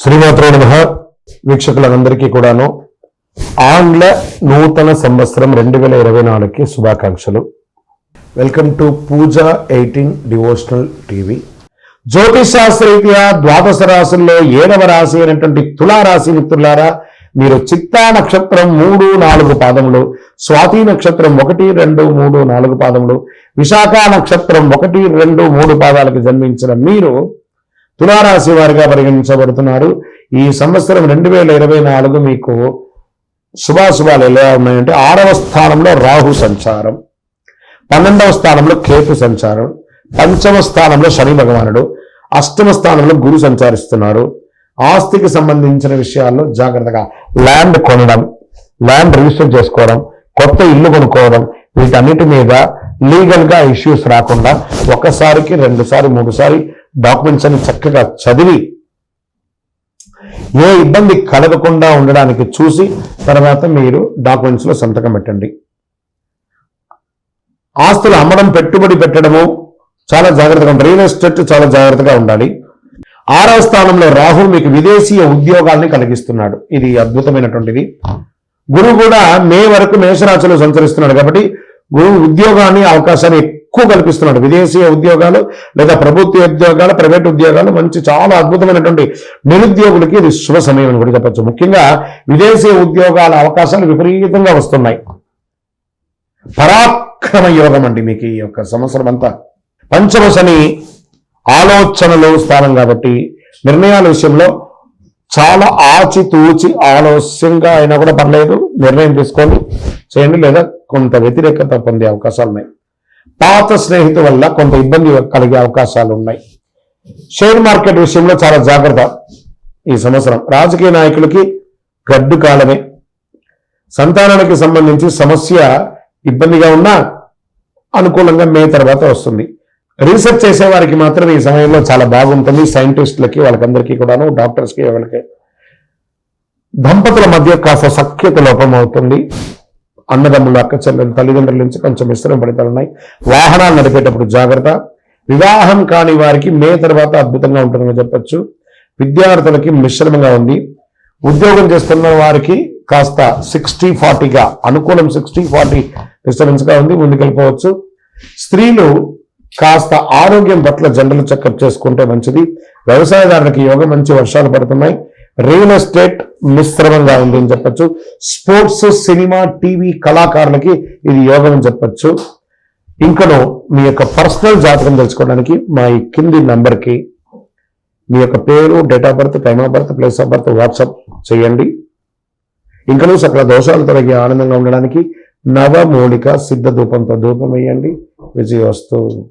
శ్రీమాత్రే నమ. వీక్షకులందరికీ కూడాను ఆంగ్ల నూతన సంవత్సరం రెండు వేల ఇరవై నాలుగుకి శుభాకాంక్షలు. Welcome to Pooja eighteen devotional TV. జ్యోతిష్ ద్వాదశ రాశుల్లో ఏడవ రాశి అయినటువంటి తులారాశి మిత్రులారా మీరు చిత్తా నక్షత్రం మూడు నాలుగు పాదములు స్వాతి నక్షత్రం ఒకటి రెండు మూడు నాలుగు పాదములు విశాఖ నక్షత్రం ఒకటి రెండు మూడు పాదాలకు జన్మించిన మీరు తులారాశి వారిగా పరిగణించబడుతున్నారు. ఈ సంవత్సరం రెండు వేల ఇరవై నాలుగు మీకు శుభాశుభాలు ఎలా ఉన్నాయంటే ఆరవ స్థానంలో రాహు సంచారం పన్నెండవ స్థానంలో కేతు సంచారం పంచమ స్థానంలో శని భగవానుడు అష్టమ స్థానంలో గురు సంచారిస్తున్నారు. ఆస్తికి సంబంధించిన విషయాల్లో జాగ్రత్తగా ల్యాండ్ కొనడం ల్యాండ్ రిజిస్టర్ చేసుకోవడం కొత్త ఇల్లు కొనుక్కోవడం వీటన్నిటి మీద లీగల్గా ఇష్యూస్ రాకుండా ఒకసారికి రెండుసారి మూడుసారి డాక్యుమెంట్స్ అని చక్కగా చదివి ఏ ఇబ్బంది కలగకుండా ఉండడానికి చూసి తర్వాత మీరు డాక్యుమెంట్స్లో సంతకం పెట్టండి. ఆస్తులు అమ్మడం పెట్టుబడి పెట్టడము చాలా జాగ్రత్తగా ఉండాలి. రియల్ ఎస్టేట్ చాలా జాగ్రత్తగా ఉండాలి. ఆరవ స్థానంలో రాహు మీకు విదేశీయ ఉద్యోగాల్ని కలిగిస్తున్నాడు. ఇది అద్భుతమైనటువంటిది. గురువు కూడా మే వరకు మేషరాశిలో సంచరిస్తున్నాడు కాబట్టి ఉద్యోగాన్ని అవకాశాన్ని ఎక్కువ కల్పిస్తున్నాడు. విదేశీయ ఉద్యోగాలు లేదా ప్రభుత్వ ఉద్యోగాలు ప్రైవేట్ ఉద్యోగాలు మంచి చాలా అద్భుతమైనటువంటి నిరుద్యోగులకి ఇది శుభ సమయం అని కూడా చెప్పచ్చు. ముఖ్యంగా విదేశీయ ఉద్యోగాల అవకాశాలు విపరీతంగా వస్తున్నాయి. పరాక్రమ యోగం అండి మీకు ఈ యొక్క సంవత్సరం అంతా. పంచమశని ఆలోచనలో స్థానం కాబట్టి నిర్ణయాల విషయంలో చాలా ఆచితూచి ఆలస్యంగా అయినా కూడా పర్లేదు. నిర్ణయం తీసుకోండి. చేయండి లేదా కొంత వ్యతిరేకత పొందే అవకాశాలు ఉన్నాయి. పాత స్నేహితు వల్ల కొంత ఇబ్బంది కలిగే అవకాశాలు ఉన్నాయి. షేర్ మార్కెట్ విషయంలో చాలా జాగ్రత్త ఈ సంవత్సరం. రాజకీయ నాయకులకి గడ్డు కాలమే. సంతానానికి సంబంధించి సమస్య ఇబ్బందిగా ఉన్నా అనుకూలంగా మే తర్వాత వస్తుంది. రీసెర్చ్ చేసేవారికి మాత్రం ఈ సమయంలో చాలా బాగుంటుంది. సైంటిస్టులకి వాళ్ళకందరికీ కూడాను డాక్టర్స్కి ఎవరికి దంపతుల మధ్య కాస్త సఖ్యత లోపం అవుతుంది అన్నదమ్ములు అక్క చెల్లెలు తల్లిదండ్రుల నుంచి కొంచెం మిశ్రమ ఫలితాలు ఉన్నాయి. వాహనాలు నడిపేటప్పుడు జాగ్రత్త. వివాహం కాని వారికి మే తర్వాత అద్భుతంగా ఉంటుందని చెప్పొచ్చు. విద్యార్థులకి మిశ్రమంగా ఉంది. ఉద్యోగం చేస్తున్న వారికి కాస్త సిక్స్టీ ఫార్టీగా అనుకూలం సిక్స్టీ ఫార్టీ డిస్టర్బెన్స్ ఉంది ముందుకెళ్ళిపోవచ్చు. స్త్రీలు కాస్త ఆరోగ్యం పట్ల జనరల్ చెకప్ చేసుకుంటే మంచిది. వ్యవసాయదారులకి యోగ మంచి వర్షాలు పడుతున్నాయి. రియల్ ఎస్టేట్ మిశ్రమంగా ఉంది అని చెప్పచ్చు. స్పోర్ట్స్ సినిమా టీవీ కళాకారులకి ఇది యోగం అని చెప్పచ్చు. ఇంకను మీ యొక్క పర్సనల్ జాతకం తెలుసుకోవడానికి మా ఈ కింది నంబర్కి మీ యొక్క పేరు date of birth time of birth place of birth WhatsApp చేయండి. ఇంకను సకల దోషాలు తొలగి ఆనందంగా ఉండడానికి నవమూలిక సిద్ధ ధూపంతో ధూపం వేయండి. విజయవస్తు.